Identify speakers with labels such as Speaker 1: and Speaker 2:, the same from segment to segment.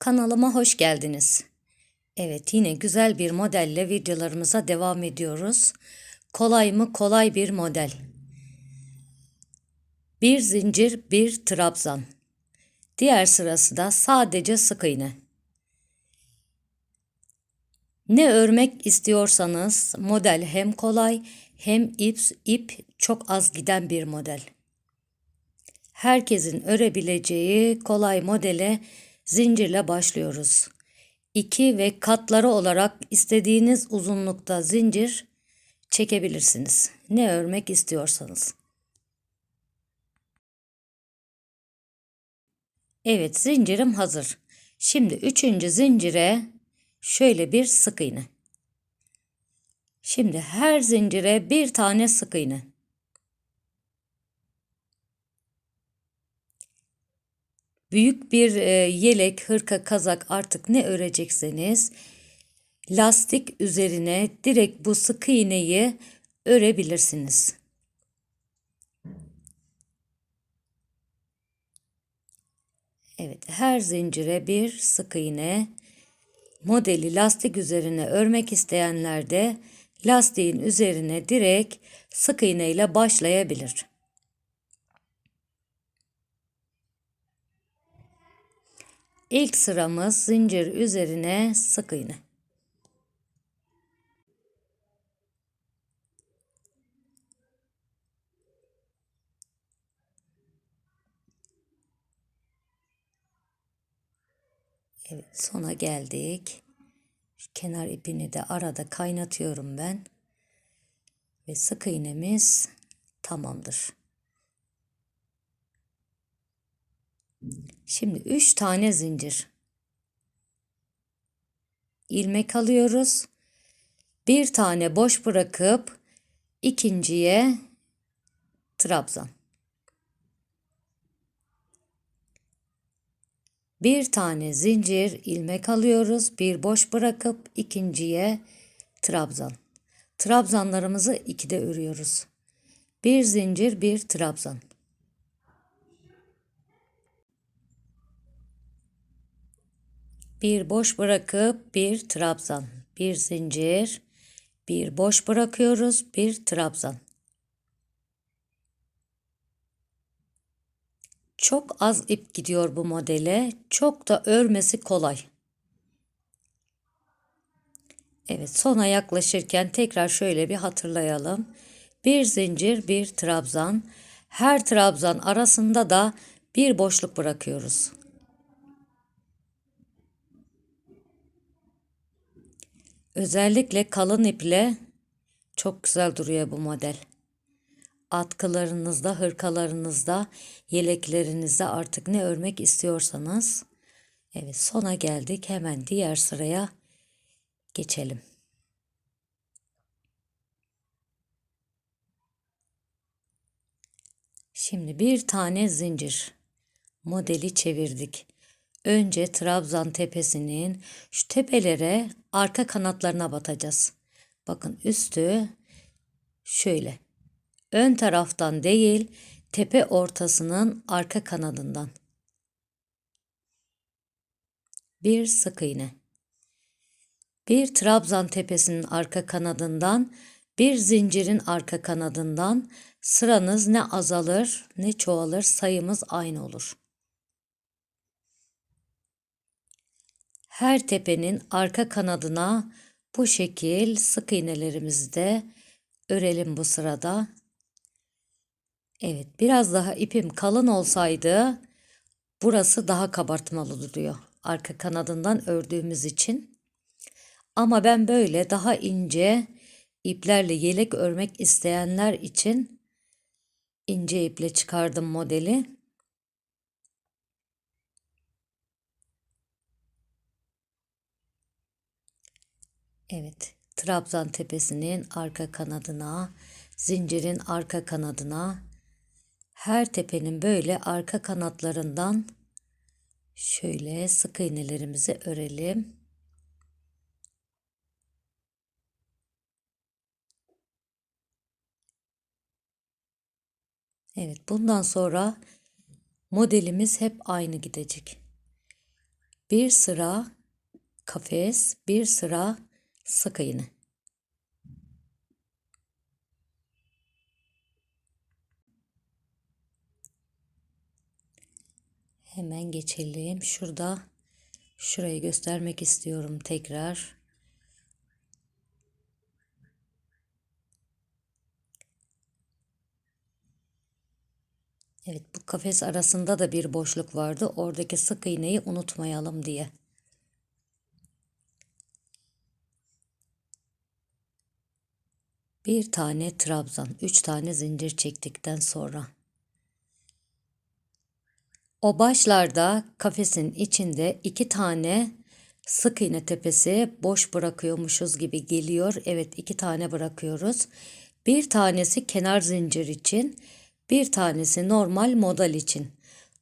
Speaker 1: Kanalıma hoş geldiniz. Evet yine güzel bir modelle videolarımıza devam ediyoruz. Kolay mı kolay bir model. Bir zincir bir trabzan. Diğer sırası da sadece sık iğne. Ne örmek istiyorsanız model hem kolay hem ip, ip çok az giden bir model. Herkesin örebileceği kolay modele zincirle başlıyoruz. 2 ve katları olarak istediğiniz uzunlukta zincir çekebilirsiniz. Ne örmek istiyorsanız. Evet zincirim hazır. Şimdi üçüncü zincire şöyle bir sık iğne. Şimdi her zincire bir tane sık iğne. Büyük bir e, yelek, hırka, kazak artık ne örecekseniz lastik üzerine direkt bu sık iğneyi örebilirsiniz. Evet, her zincire bir sık iğne. Modeli lastik üzerine örmek isteyenler de lastiğin üzerine direkt sık iğne ile başlayabilir. İlk sıramız zincir üzerine sık iğne. Evet sona geldik. Kenar ipini de arada kaynatıyorum ben. Ve sık iğnemiz tamamdır. Şimdi 3 tane zincir. ilmek alıyoruz. Bir tane boş bırakıp ikinciye trabzan. Bir tane zincir ilmek alıyoruz. Bir boş bırakıp ikinciye trabzan. Trabzanlarımızı ikide örüyoruz. Bir zincir, bir trabzan. Bir boş bırakıp bir trabzan, bir zincir, bir boş bırakıyoruz, bir trabzan. Çok az ip gidiyor bu modele. Çok da örmesi kolay. Evet sona yaklaşırken tekrar şöyle bir hatırlayalım. Bir zincir, bir trabzan. Her trabzan arasında da bir boşluk bırakıyoruz. Özellikle kalın iple çok güzel duruyor bu model. Atkılarınızda, hırkalarınızda, yeleklerinizde artık ne örmek istiyorsanız. Evet sona geldik. Hemen diğer sıraya geçelim. Şimdi bir tane zincir modeli çevirdik. Önce Trabzan tepesinin şu tepelere arka kanatlarına batacağız. Bakın üstü şöyle. Ön taraftan değil, tepe ortasının arka kanadından. Bir sık iğne. Bir Trabzan tepesinin arka kanadından, bir zincirin arka kanadından sıranız ne azalır ne çoğalır sayımız aynı olur. Her tepenin arka kanadına bu şekil sık iğnelerimizi de örelim bu sırada. Evet biraz daha ipim kalın olsaydı burası daha kabartmalı duruyor. Arka kanadından ördüğümüz için. Ama ben böyle daha ince iplerle yelek örmek isteyenler için ince iple çıkardım modeli. Evet, Trabzan tepesinin arka kanadına, zincirin arka kanadına, her tepenin böyle arka kanatlarından şöyle sık iğnelerimizi örelim. Evet, bundan sonra modelimiz hep aynı gidecek. Bir sıra kafes, bir sıra sık iğne. Hemen geçelim. Şurada şurayı göstermek istiyorum tekrar. Evet bu kafes arasında da bir boşluk vardı. Oradaki sık iğneyi unutmayalım diye. Bir tane trabzan, üç tane zincir çektikten sonra. O başlarda kafesin içinde iki tane sık iğne tepesi boş bırakıyormuşuz gibi geliyor. Evet iki tane bırakıyoruz. Bir tanesi kenar zincir için, bir tanesi normal model için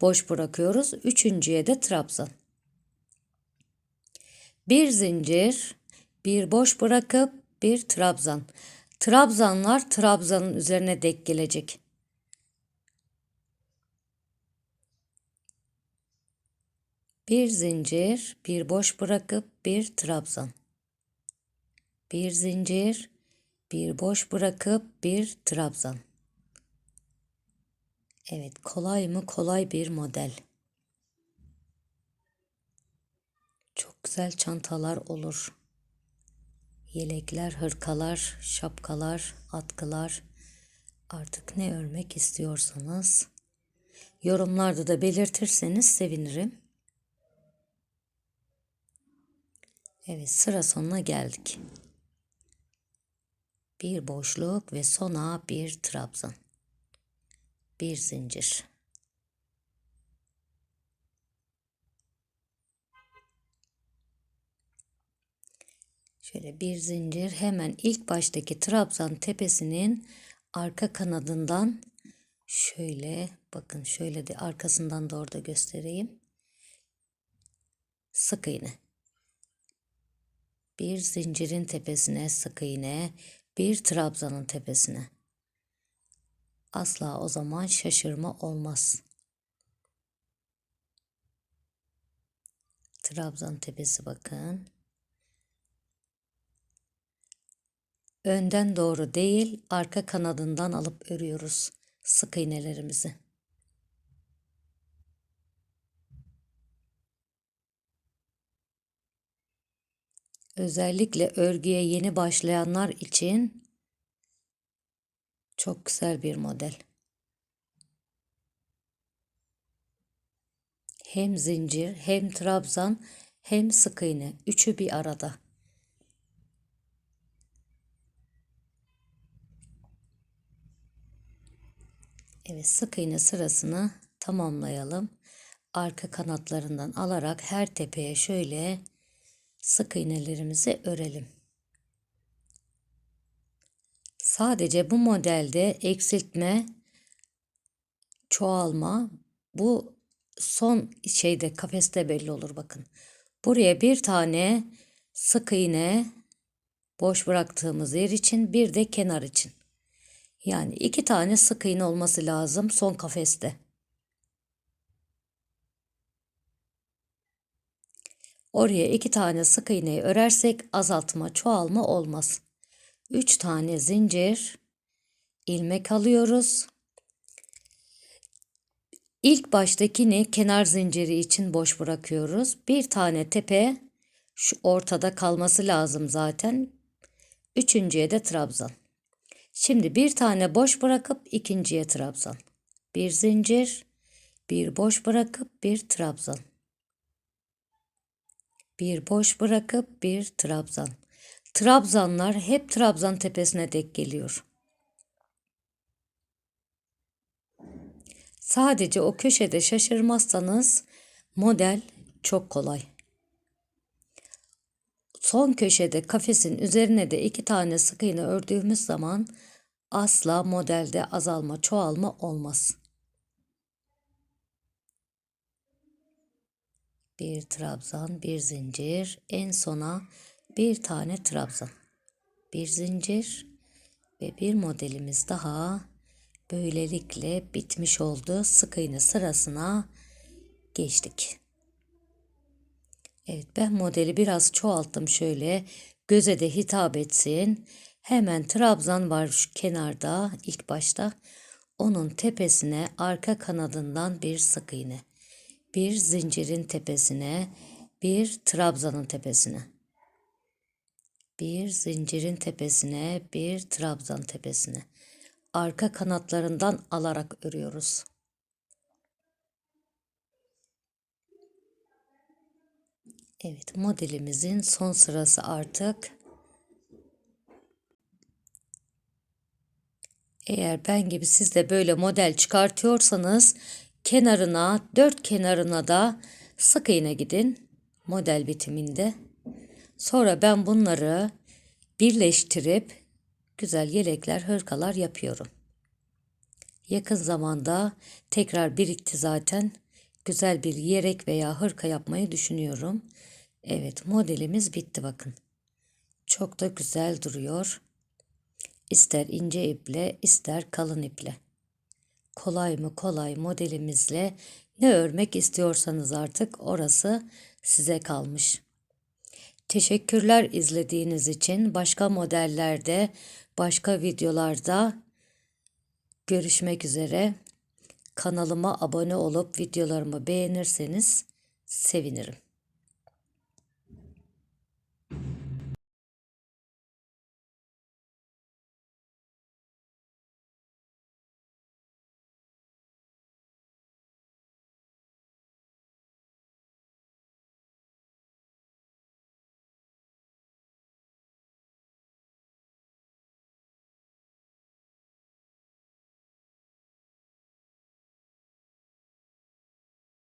Speaker 1: boş bırakıyoruz. Üçüncüye de trabzan. Bir zincir, bir boş bırakıp bir trabzan. Trabzanlar trabzanın üzerine dek gelecek. Bir zincir, bir boş bırakıp bir trabzan. Bir zincir, bir boş bırakıp bir trabzan. Evet, kolay mı? Kolay bir model. Çok güzel çantalar olur. Yelekler, hırkalar, şapkalar, atkılar. Artık ne örmek istiyorsanız yorumlarda da belirtirseniz sevinirim. Evet, sıra sonuna geldik. Bir boşluk ve sona bir trabzan. Bir zincir. Şöyle bir zincir hemen ilk baştaki trabzan tepesinin arka kanadından şöyle bakın şöyle de arkasından da orada göstereyim. Sık iğne. Bir zincirin tepesine sık iğne, bir trabzanın tepesine. Asla o zaman şaşırma olmaz. Trabzan tepesi bakın. Önden doğru değil, arka kanadından alıp örüyoruz sık iğnelerimizi. Özellikle örgüye yeni başlayanlar için çok güzel bir model. Hem zincir, hem trabzan, hem sık iğne. Üçü bir arada. Evet sık iğne sırasını tamamlayalım. Arka kanatlarından alarak her tepeye şöyle sık iğnelerimizi örelim. Sadece bu modelde eksiltme, çoğalma bu son şeyde kafeste belli olur bakın. Buraya bir tane sık iğne boş bıraktığımız yer için bir de kenar için. Yani iki tane sık iğne olması lazım son kafeste. Oraya iki tane sık iğneyi örersek azaltma çoğalma olmaz. Üç tane zincir ilmek alıyoruz. İlk baştakini kenar zinciri için boş bırakıyoruz. Bir tane tepe şu ortada kalması lazım zaten. Üçüncüye de trabzan. Şimdi bir tane boş bırakıp ikinciye trabzan. Bir zincir, bir boş bırakıp bir trabzan. Bir boş bırakıp bir trabzan. Trabzanlar hep trabzan tepesine dek geliyor. Sadece o köşede şaşırmazsanız model çok kolay. Son köşede kafesin üzerine de iki tane sık iğne ördüğümüz zaman asla modelde azalma çoğalma olmaz. Bir trabzan, bir zincir, en sona bir tane trabzan. Bir zincir ve bir modelimiz daha böylelikle bitmiş oldu. Sık iğne sırasına geçtik. Evet ben modeli biraz çoğalttım şöyle göze de hitap etsin. Hemen trabzan var şu kenarda ilk başta. Onun tepesine arka kanadından bir sık iğne. Bir zincirin tepesine, bir trabzanın tepesine. Bir zincirin tepesine, bir trabzan tepesine. Arka kanatlarından alarak örüyoruz. Evet, modelimizin son sırası artık. Eğer ben gibi siz de böyle model çıkartıyorsanız kenarına, dört kenarına da sık iğne gidin model bitiminde. Sonra ben bunları birleştirip güzel yelekler, hırkalar yapıyorum. Yakın zamanda tekrar birikti zaten. Güzel bir yelek veya hırka yapmayı düşünüyorum. Evet modelimiz bitti bakın. Çok da güzel duruyor. İster ince iple ister kalın iple. Kolay mı kolay modelimizle ne örmek istiyorsanız artık orası size kalmış. Teşekkürler izlediğiniz için. Başka modellerde, başka videolarda görüşmek üzere. Kanalıma abone olup videolarımı beğenirseniz sevinirim.